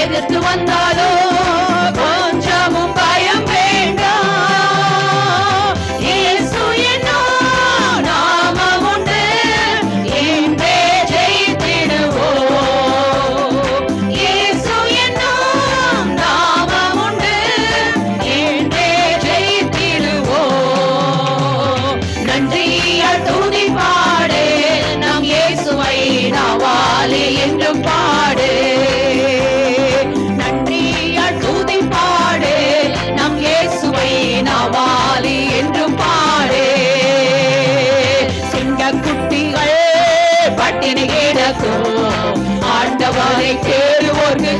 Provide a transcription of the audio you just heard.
எதிர்த்து வந்தாலோ கொஞ்சமும் பயம் வேண்டாம் இயேசு என்னும் நாமம் உண்டு. இன்றே ஜெயித்திடுவோம் இயேசு என்னும் நாமம் உண்டு. இன்றே ஜெயித்திடுவோம் நன்றியால் துதி பாடு நம் என்றும் பா குட்டிகள் பட்டினி கிடக்கும். ஆண்டவரை தேடுவோர்க்கு